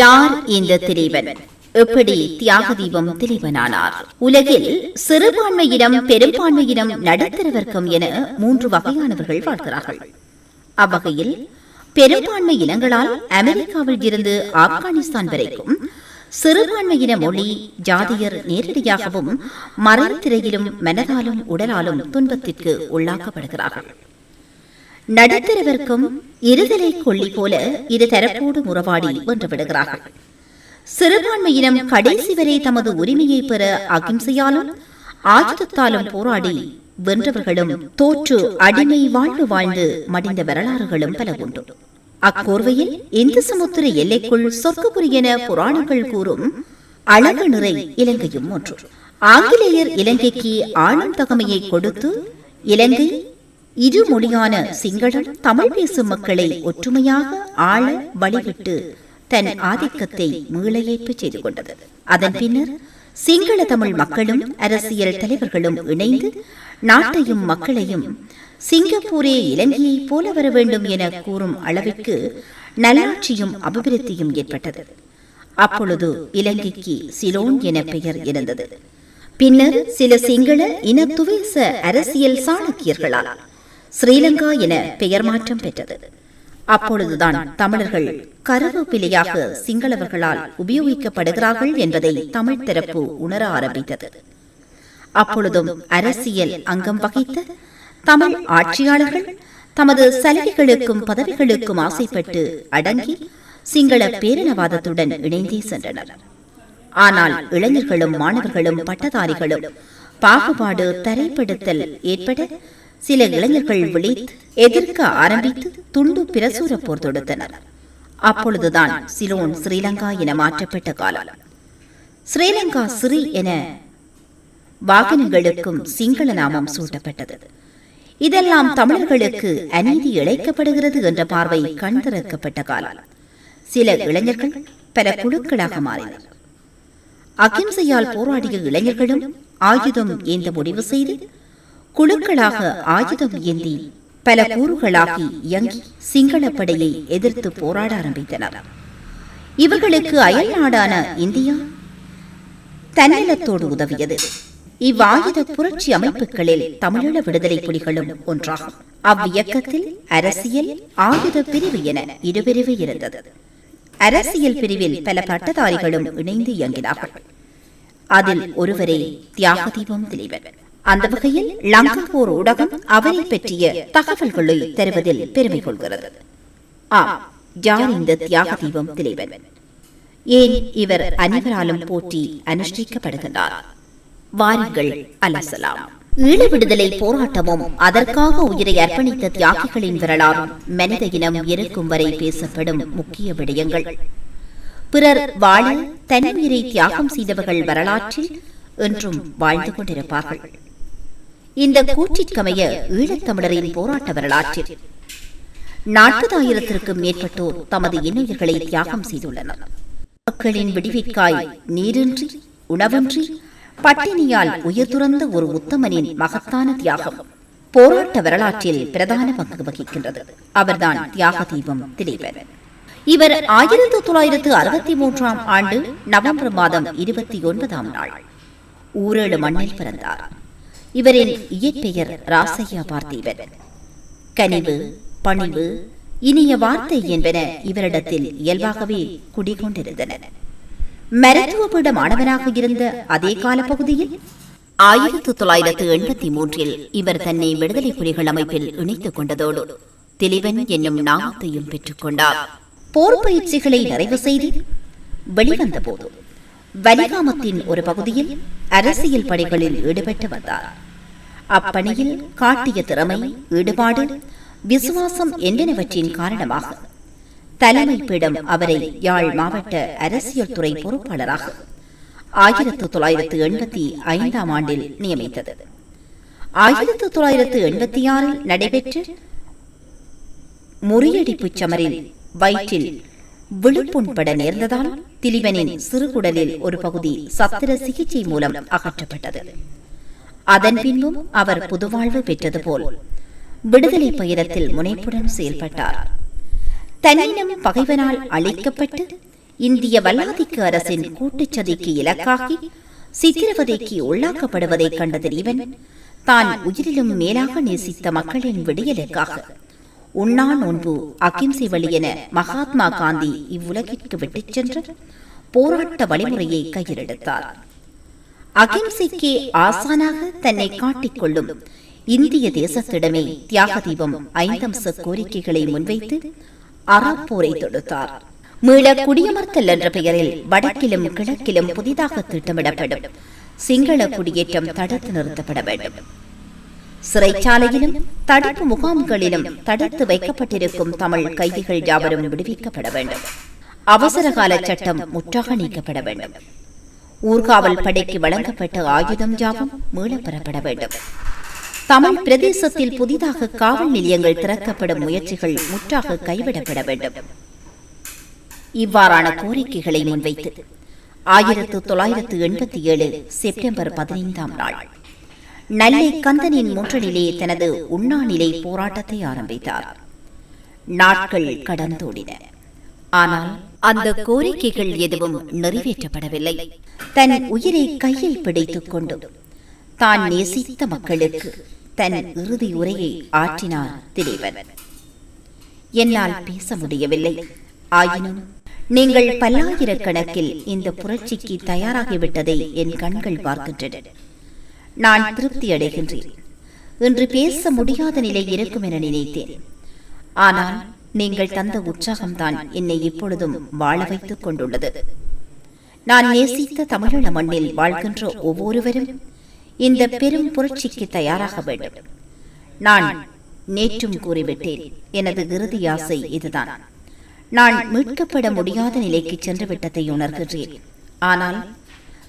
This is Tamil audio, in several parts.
யார் இந்த திலீபன் எப்படி தியாக தீபம் தெளிவனானார் உலகில் சிறுபான்மையினம் பெரும்பான்மையினம் நடுத்தரவர்க்கம் என மூன்று வகையானவர்கள் வாழ்கிறார்கள். அவ்வகையில் பெரும்பான்மை இனங்களால் அமெரிக்காவில் இருந்து ஆப்கானிஸ்தான் வரைக்கும் சிறுபான்மையின மொழி ஜாதியர் நேரடியாகவும் மறைத்திரையிலும் மனதாலும் உடலாலும் துன்பத்திற்கு உள்ளாக்கப்படுகிறார்கள். நடுத்தரவர்க்கும் இருதலை கொள்ளி போல இரு தரப்போடு உறவாடி வென்று விடுகிறார்கள். சிறுபான்மையினம் கடைசி வரை தமது உரிமையை பெற அகிம்சையாலும் ஆயுதத்தாலும் போராடி வென்றவர்களும் தோற்று அடிமை வாழ்வு வாழ்ந்து மடிந்த வரலாறுகளும் பல உண்டு. அக்கோர்வையில் இந்து சமுத்திர எல்லைக்குள் சொர்க்கபுரி என புராணங்கள் கூறும் அழகு நிறை இலங்கையும் ஒன்று. ஆங்கிலேயர் இலங்கைக்கு ஆளும் தகமையை கொடுத்து இலங்கை இரு மொழியான சிங்களம் தமிழ் பேசும் மக்களை ஒற்றுமையாக ஆள வழிவிட்டு தன் ஆதிக்கத்தை மீளையேற்பு செய்து கொண்டது. அதன் பின்னர் சிங்கள தமிழ் மக்களும் அரசியல் தலைவர்களும் இணைந்து நாட்டையும் மக்களையும் சிங்கப்பூரே இலங்கையை போல வர வேண்டும் என கூறும் அளவிற்கு நல்லாட்சியும் அபிவிருத்தியும் ஏற்பட்டது. அப்பொழுது இலங்கைக்கு சிலோன் என பெயர் இருந்தது. பின்னர் சில சிங்கள இனத்துவேச அரசியல் சாணக்கியர்களால் ஸ்ரீலங்கா என பெயர் மாற்றம் பெற்றது. அப்பொழுதுதான் தமிழர்கள் கருவேப்பிலையாக சிங்களவர்களால் உபயோகிக்கப்படுகிறார்கள் என்பதை தமிழ் தரப்பு உணர ஆரம்பித்தது. அப்பொழுதும் அரசியல் அங்கம் வகித்த தமிழ் ஆட்சியாளர்கள் தமது சலுகைகளுக்கும் பதவிகளுக்கும் ஆசைப்பட்டு அடங்கி சிங்கள பேரினவாதத்துடன் இணைந்தே சென்றனர். ஆனால் இளைஞர்களும் மாணவர்களும் பட்டதாரிகளும் பாகுபாடு தரைப்படுத்தல் ஏற்பட சில இளைஞர்கள் விழித்து எதிர்க்க ஆரம்பித்து துண்டு பிரசுர போர் தொடுத்தனர். அப்பொழுதுதான் சிலோன் ஸ்ரீலங்கா என மாற்றப்பட்ட காலம். ஸ்ரீலங்கா ஸ்ரீ என வாகனங்களுக்கும் சிங்கள நாமம் சூட்டப்பட்டது. இதெல்லாம் தமிழர்களுக்கு அநீதி இழைக்கப்படுகிறது என்ற பார்வை கண் திறக்கப்பட்ட காலம். சில இளைஞர்கள் பல குழுக்களாக மாறினர். அகிம்சையால் போராடிய இளைஞர்களும் ஆயுதம் ஏந்த முடிவு செய்து குழுக்களாக ஆயுதம் ஏந்தி பல கூறுகளாகி இயங்கி சிங்கள படையை எதிர்த்து போராட ஆரம்பித்தனர். இவர்களுக்கு அயல் நாடான இந்தியா தன்னலத்தோடு உதவியது. இவ்வாயுத புரட்சி அமைப்புகளில் தமிழீழ விடுதலை புலிகளும் ஒன்றாகும். அவ்வியக்கத்தில் அரசியல் ஆயுத பிரிவு என இருபிரிவு இருந்தது. அரசியல் பிரிவில் பல பட்டதாரிகளும் இணைந்து இயங்கினார்கள். அதில் ஒருவரே தியாகதீபம் திலீபன். அந்த வகையில் லங்காபூர் ஊடகம் அவரை பற்றிய தகவல்களை தருவதில் பெருமை கொள்கிறது. ஆ யார் இந்த தியாகதீபம் திலீபன்? ஏன் இவர் அனைவராலும் போற்றி அனுஷ்டிக்கப்படுகிறார் வாருங்கள் அலசலாம். ஈழ விடுதலை போராட்டமும் அதற்காக உயிரை அர்ப்பணித்த தியாகிகளின் வரலாறும் மனித இனம் இருக்கும் வரை பேசப்படும் முக்கிய விடயங்கள். பிறர் வாழ தன்னுயிரை தியாகம் செய்தவர்கள் வரலாற்றில் என்றும் வாழ்ந்து கொண்டிருப்பார்கள். இந்த கூற்றிற்கமைய ஈழத்தமிழரின் போராட்ட வரலாற்றில் நாற்பதாயிரத்திற்கும் மேற்பட்டோர் தமது இன்னுயிர்களை தியாகம் செய்துள்ளனர். மக்களின் விடுவிற்காய் நீரின்றி உணவின்றி பட்டினியால் உயிர் துறந்த ஒரு உத்தமனின் மகத்தான தியாகம் போராட்ட வரலாற்றில் பிரதான பங்கு வகிக்கின்றது. அவர்தான் தியாக தீபம் திலீபன் இவர் ஆயிரத்தி தொள்ளாயிரத்து அறுபத்தி மூன்றாம் ஆண்டு நவம்பர் மாதம் இருபத்தி ஒன்பதாம் நாள். ஊரேழு மண்ணில் பிறந்தார். இவரின் இயற்பெயர் ராசையா பார்த்தீவன் கனிவு பணிவு இனிய வார்த்தை என்பன இவரிடத்தில் இயல்பாகவே குடிகொண்டிருந்தன. மருத்துவ மாணவனாக இருந்த அதே கால பகுதியில் ஆயிரத்தி தொள்ளாயிரத்து எண்பத்தி மூன்றில் இவர் தன்னை விடுதலை புலிகள் அமைப்பில் இணைத்துக் கொண்டதோடு தெளிவன் என்னும் நாமத்தையும் பெற்றுக்கொண்டார் போர் பயிற்சிகளை நிறைவு செய்து வெளிவந்த போதும் வலிகாமத்தின் ஒரு பகுதியில் அரசியல் பணிகளில் ஈடுபட்டு வந்தார். அப்பணியில் காட்டிய திறமை ஈடுபாடு விசுவாசம் என்பனவற்றின் காரணமாக தலைமை பீடம் அவரை யாழ் மாவட்ட அரசியல் துறை பொறுப்பாளராக ஆயிரத்து தொள்ளாயிரத்து எண்பத்தி ஐந்தாம் ஆண்டில் நியமித்தது. ஆயிரத்து தொள்ளாயிரத்து எண்பத்தி ஆறில் நடைபெற்ற முறியடிப்பு சமரில் வயிற்றில் விழுப்புண்பட நேர்ந்ததால் திலீபனின் சிறுகுடலில் ஒரு பகுதி சத்திர சிகிச்சை மூலம் அகற்றப்பட்டது. அதன் பின்பும் அவர் புதுவாழ்வு பெற்றது போல் விடுதலை பயணத்தில் முனைப்புடன் செயல்பட்டார். தன்னினம் பகைவனால் அழிக்கப்பட்டு இந்திய வல்லாதிக்க அரசின் கூட்டுச்சதிக்கு இலக்காகி சித்திரவதைக்கு உள்ளாக்கப்படுவதைக் கண்ட திலீபன் தான் உயிரிலும் மேலாக நேசித்த மக்களின் விடியலுக்காக உண்ணா நோன்பு அகிம்சை வழி என மகாத்மா காந்தி இவ்வுலகிற்கு விட்டுச் சென்ற போராட்ட வழிமுறையை கையிலெடுத்தார். அகிம்சைக்கே ஆசானாக தன்னை காட்டிக்கொள்ளும் இந்திய தேசத்திடமே தியாக தீபம் ஐந்தம்ச கோரிக்கைகளை முன்வைத்து அறப்போரை தொடுத்தார். மீள குடியமர்த்தல் என்ற பெயரில் வடக்கிலும் கிழக்கிலும் புதிதாக திட்டமிடப்படும். சிங்கள குடியேற்றம் தடுத்து நிறுத்தப்பட வேண்டும். சிறைச்சாலையிலும் தடுப்பு முகாம்களிலும் தடுத்து வைக்கப்பட்டிருக்கும் தமிழ் கைதிகள் யாவரும் விடுவிக்கப்பட வேண்டும். அவசரகால சட்டம் முற்றாக நீக்கப்பட வேண்டும். ஊர்காவல் படைக்கு வழங்கப்பட்ட ஆயுதம் யாவும் மீளப்பெறப்பட வேண்டும். தமிழ் பிரதேசத்தில் புதிதாக காவல் நிலையங்கள் திறக்கப்படும் முயற்சிகள் முற்றாக கைவிடப்பட வேண்டும். இவ்வாறான கோரிக்கைகளை முன்வைத்து ஆயிரத்து தொள்ளாயிரத்து எண்பத்தி ஏழு செப்டம்பர் பதினைந்தாம் நாள் நெல்லை கந்தனின் முற்றலிலே தனது உண்ணாநிலை போராட்டத்தை ஆரம்பித்தார். நாட்கள் கடந்தோடின. ஆனால் அந்த கோரிக்கைகள் எதுவும் நிறைவேற்றப்படவில்லை. தன் உயிரை கையில் பிடித்துக் கொண்டு தான் நேசித்த மக்களுக்கு தன் இறுதி உரையை ஆற்றினார் திலீபன். என்னால் பேச முடியவில்லை. ஆயினும் நீங்கள் பல்லாயிரக்கணக்கில் இந்த புரட்சிக்கு தயாராகிவிட்டதை என் கண்கள் பார்க்கின்றன. நான் திருப்தி அடைகின்றேன் இன்று பேச முடியாத நிலை இருக்கும் என நினைத்தேன். ஆனால் நீங்கள் தந்த உற்சாகம்தான் என்னை இப்பொழுதும் வாழ வைத்துக் கொண்டுள்ளது. நான் நேசித்த தமிழீழ மண்ணில் வாழ்கின்ற ஒவ்வொருவரும் இந்த பெரும் புரட்சிக்கு தயாராக வேண்டும். நான் நேற்றும் கூறிவிட்டேன். எனது இறுதி ஆசை இதுதான். நான் மீட்கப்பட முடியாத நிலைக்கு சென்று விட்டதை உணர்கின்றேன். ஆனால்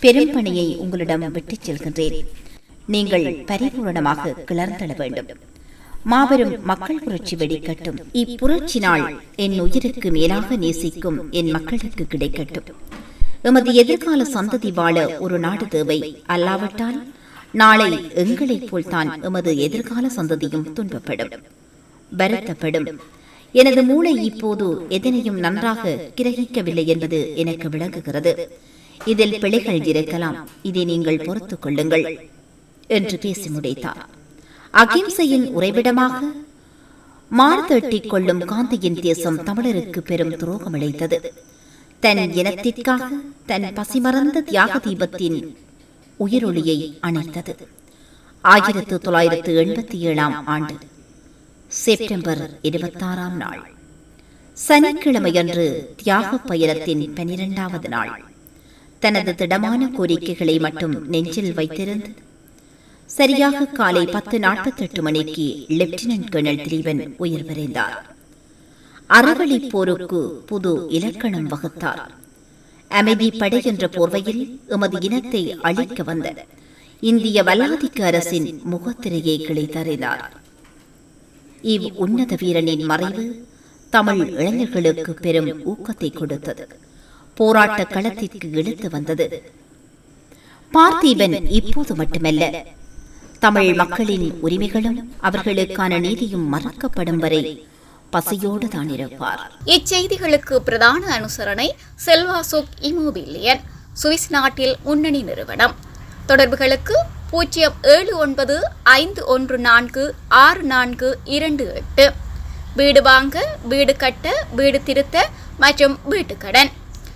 பெரும் பணியை உங்களிடம் விட்டுச் செல்கின்றேன். நீங்கள் பரிபூரணமாக கிளர்ந்தள வேண்டும். மாபெரும் மக்கள் புரட்சி வெடிக்கட்டும். இப்புரட்சி நாள் என் உயிருக்கு மேலாக நேசிக்கும் என் மக்களுக்கு கிடைக்கட்டும். எமது எதிர்கால சந்ததி வாழ ஒரு நாடு தேவை அல்லாவிட்டால் நாளை எங்களைப் போல்தான் எமது எதிர்கால சந்ததியும் துன்பப்படும். வருத்தப்படும். எனது மூளை இப்போது எதனையும் நன்றாக கிரகிக்கவில்லை என்பது எனக்கு விளங்குகிறது. இதில் பிழைகள் இருக்கலாம். இதை நீங்கள் பொறுத்துக் கொள்ளுங்கள். என்று பேசி முடித்தார் அகிம்சையின் உறைவிடமாக மார்தட்டிக் கொள்ளும் காந்தியின் தேசம் தமிழருக்கு பெரும் துரோகம் அளித்தது தன் இனத்திற்காக தன் பசிமறந்த தியாக தீபத்தின் உயிரொளியை அணைத்தது. ஆயிரத்து தொள்ளாயிரத்து எண்பத்தி ஏழாம் ஆண்டு செப்டம்பர் இருபத்தாறாம் நாள். சனிக்கிழமையன்று தியாக பயணத்தின் பனிரெண்டாவது நாள். தனது திடமான கோரிக்கைகளை மட்டும் நெஞ்சில் வைத்திருந்து சரியாக காலை பத்து நாற்பத்தெட்டு மணிக்கு லெப்டினன்ட் கர்னல் திலீபன் உயிர் விரைந்தார் அறவழி போருக்கு புது இலக்கணம் வகுத்தார். அமைதி படை என்ற போர்வையில் எமது இனத்தை அழிக்க வந்த இந்திய வல்லாதிக்க அரசின் முகத்திரையை கிளைத்தறிந்தார். இவ் உன்னத வீரனின் மறைவு தமிழ் இளைஞர்களுக்கு பெரும் ஊக்கத்தை கொடுத்தது. போராட்ட களத்திற்கு இழுத்து வந்தது. பார்த்தீபன் இப்போது மட்டுமல்ல தமிழ் மக்களின் உரிமைகளும் அவர்களுக்கான நீதியும் மறக்கப்படும் வரை பசியோடு தான் இருப்பார். இச்செய்திகளுக்கு பிரதான அனுசரணை செல்வாசோக் இமோபிலியன் சுவிஸ் நாட்டில் முன்னணி நிறுவனம். தொடர்புகளுக்கு பூஜ்ஜியம் ஏழு ஒன்பது ஐந்து ஒன்று நான்கு ஆறு நான்கு இரண்டு எட்டு. வீடு வாங்க வீடு கட்ட வீடு திருத்த மற்றும் வீட்டுக்கடன்.